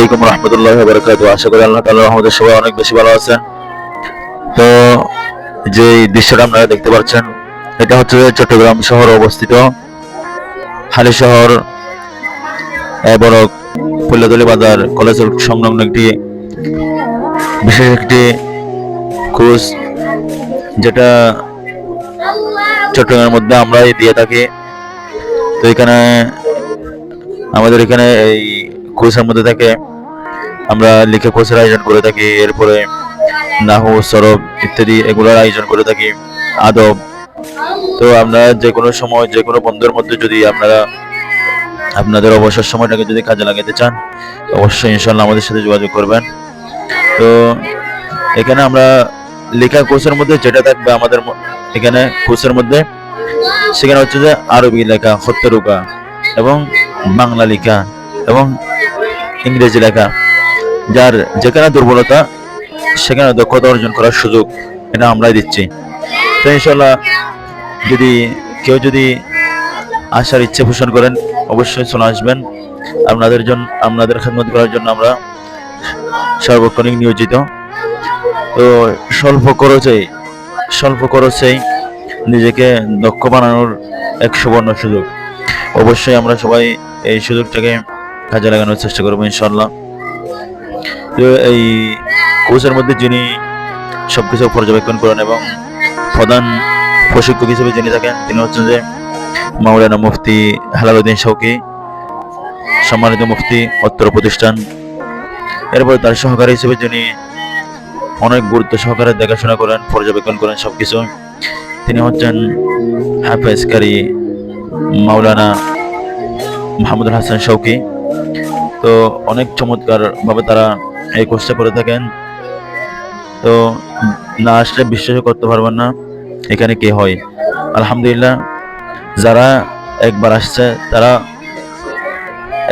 আলাইকুম রহমতুল্লাহ বরকাত আশা করি আল্লাহ তালা আমাদের সবাই অনেক বেশি ভালো আছেন। তো যে দৃশ্যটা আপনারা দেখতে পাচ্ছেন, এটা হচ্ছে চট্টগ্রাম শহর অবস্থিত। হালি শহর বড় ফুল্লাতলি বাজার কলেজ সংলগ্ন একটি বিশেষ একটি ক্রুজ যেটা চট্টগ্রামের মধ্যে আমরাই দিয়ে থাকি। তো এখানে আমাদের এখানে এই কোর্সের মধ্যে থেকে আমরা লিখে কোর্সের আয়োজন করে থাকি, এরপরে নাহু, সরব ইত্যাদি এগুলোর আয়োজন করে থাকি, আদব। তো আমরা যে কোনো সময় যে কোনো বন্ধুর মধ্যে যদি আপনারা আপনাদের অবসর সময়টাকে যদি কাজে লাগাতে চান, অবশ্যই ইনশাল্লাহ আমাদের সাথে যোগাযোগ করবেন। তো এখানে আমরা লেখা কোর্সের মধ্যে যেটা থাকবে আমাদের এখানে কোর্সের মধ্যে, সেখানে হচ্ছে যে আরবি লেখা হত্যরুকা এবং বাংলা লেখা এবং ইংরেজি লেখা। যার যেখানে দুর্বলতা, সেখানে দক্ষতা অর্জন করার সুযোগ এটা আমরাই দিচ্ছি। তো ইনশাল্লাহ যদি কেউ যদি আসার ইচ্ছে পোষণ করেন, অবশ্যই চলে আসবেন। আপনাদের জন্য আপনাদের খেদমত করার জন্য আমরা সার্বক্ষণিক নিয়োজিত। তো স্বল্প খরচেই স্বল্প খরচেই নিজেকে দক্ষ বানানোর এক সুবর্ণ সুযোগ। অবশ্যই আমরা সবাই এই সুযোগটাকে কাজে লাগানোর চেষ্টা করব ইনশাল্লাহ তো এই কোর্সের মধ্যে যিনি সবকিছু পর্যবেক্ষণ করেন এবং প্রধান প্রশিক্ষক হিসেবে যিনি থাকেন, তিনি হচ্ছেন যে মাওলানা মুফতি হালালুদ্দিন শৌকি সম্মানিত মুফতি, অত্র প্রতিষ্ঠান। এরপর তার সহকারী হিসেবে যিনি অনেক গুরুত্ব সহকারে দেখাশোনা করেন, পর্যবেক্ষণ করেন সবকিছু, তিনি হচ্ছেন হাফেজ কারি মাওলানা মাহমুদুল হাসান শৌকি তো অনেক চমৎকার ভাবে তারা এই কোর্সটা করে থাকেন। তো না আসলে বিশ্বাস করতে পারবেন না এখানে কে হয়। আলহামদুলিল্লাহ, যারা একবার আসছে, তারা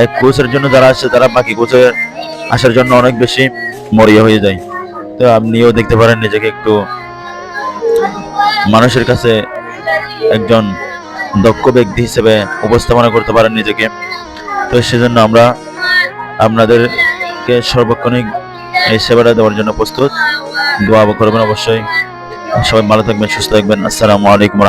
এক কোচের জন্য যারা আসছে, তারা বাকি কোচে আসার জন্য অনেক বেশি মরিয়া হয়ে যায়। তো আপনিও দেখতে পারেন নিজেকে একটু মানুষের কাছে একজন দক্ষ ব্যক্তি হিসেবে উপস্থাপনা করতে পারেন নিজেকে। তো সেজন্য আমরা আপনাদেরকে সর্বক্ষণিক এই সেবাটা দেওয়ার জন্য প্রস্তুত। দোয়া করবেন অবশ্যই। সবাই ভালো থাকবেন, সুস্থ থাকবেন। আসসালামু আলাইকুম